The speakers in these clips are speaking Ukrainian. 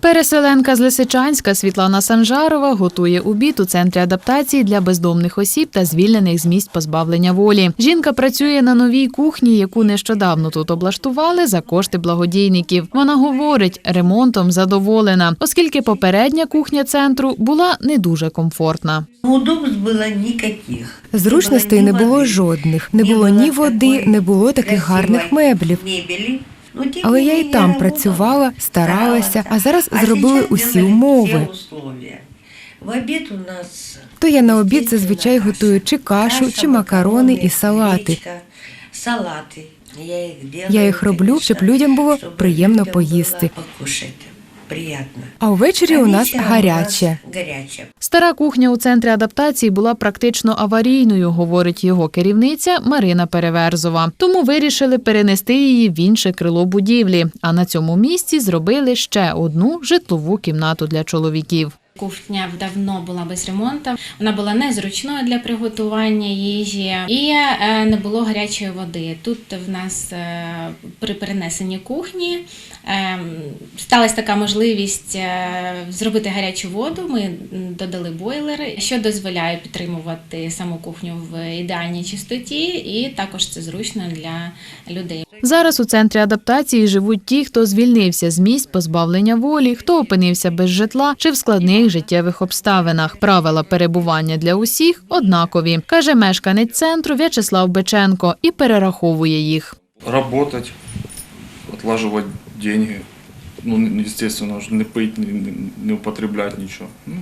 Переселенка з Лисичанська Світлана Санжарова готує обід у центрі адаптації для бездомних осіб та звільнених з місць позбавлення волі. Жінка працює на новій кухні, яку нещодавно тут облаштували за кошти благодійників. Вона говорить, ремонтом задоволена, оскільки попередня кухня центру була не дуже комфортна. Зручностей не було жодних, не було ні води, не було таких гарних меблів. Але я і там працювала, старалася, а зараз зробили усі умови. То я на обід зазвичай готую чи кашу, чи макарони і салати. Я їх роблю, щоб людям було приємно поїсти. Приємно. А ввечері. У нас гаряче. Стара кухня у центрі адаптації була практично аварійною, говорить його керівниця Марина Переверзова. Тому вирішили перенести її в інше крило будівлі. А на цьому місці зробили ще одну житлову кімнату для чоловіків. Кухня давно була без ремонту. Вона була незручною для приготування їжі і е, не було гарячої води. Тут в нас е, при перенесенні кухні е, сталася така можливість зробити гарячу воду. Ми додали бойлери, що дозволяє підтримувати саму кухню в ідеальній чистоті, і також це зручно для людей. Зараз у центрі адаптації живуть ті, хто звільнився з місць позбавлення волі, хто опинився без житла чи в складних життєвих обставинах. Правила перебування для усіх однакові, каже мешканець центру В'ячеслав Беченко і перераховує їх. работать, отлаживать деньги. Ну, не- естественно, не пить, не, не, не употреблять ничего. Ну,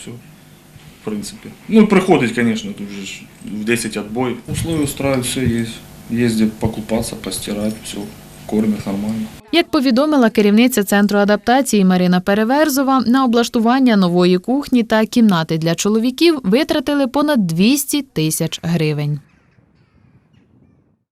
все, в принципе. Ну, приходить, конечно, тут же в 10 отбой. Условия устраивают, все есть. Ездит покупаться, постирать, все, кормят нормально. Як повідомила керівниця центру адаптації Марина Переверзова, на облаштування нової кухні та кімнати для чоловіків витратили понад 200 тисяч гривень.